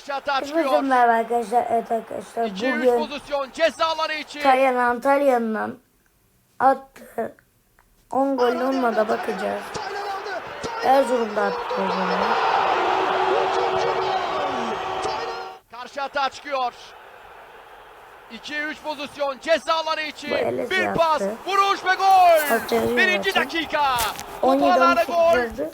Karşı Hızlı çıkıyor. merhaba arkadaşlar. Evet arkadaşlar 2-3 bugün pozisyon cezaları için. Tayan Antalya'nın attı 10 gol olmadı bakacağız. Taylan aldı. Erzurum'da attı o zaman. Karşı hata çıkıyor. 2-3 pozisyon cezaları için. Bu Bir yaptı. pas, vuruş ve gol. Birinci dakika. 17 Kupalarda 12 gol. girdi.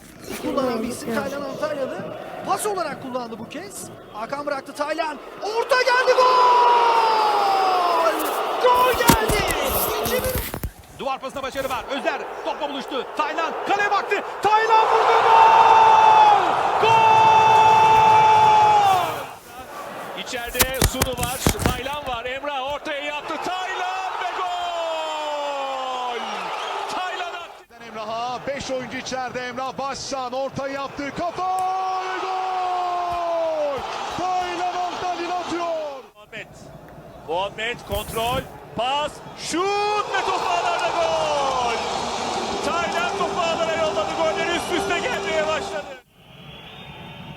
Kullanan bir isim Taylan Antalyalı. Pas olarak kullandı bu kez. Hakan bıraktı Taylan. Orta geldi gol! Gol geldi! Duvar pasına başarı var. Özer topla buluştu. Taylan kaleye baktı. Taylan vurdu gol! Gol! İçeride Sunu var. Taylan var. Emrah ortaya yaptı. Taylan ve gol! Taylan attı. Emrah'a 5 oyuncu içeride Emrah Başsan orta yaptı kafa ve gol! Taylan Antalya atıyor. Muhammed. Muhammed kontrol. Pas. Şut ve top ağlarda gol! Taylan topu ağlara yolladı. Goller üst üste gelmeye başladı.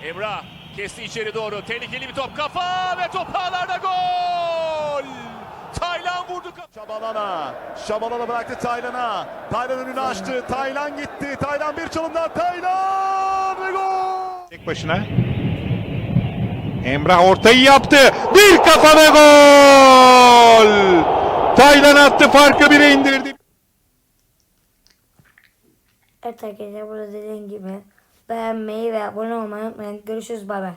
Emrah kesti içeri doğru. Tehlikeli bir top. Kafa ve top ağlarda gol! Şabalala. Şabalala bıraktı Taylan'a. Taylan önünü açtı. Taylan gitti. Taylan bir çalımdan Taylan ve gol! Tek başına. Emrah ortayı yaptı. Bir kafa ve gol. Taylan attı farkı bire indirdi. Evet arkadaşlar burada dediğim gibi beğenmeyi ve abone olmayı unutmayın. Görüşürüz bay bay.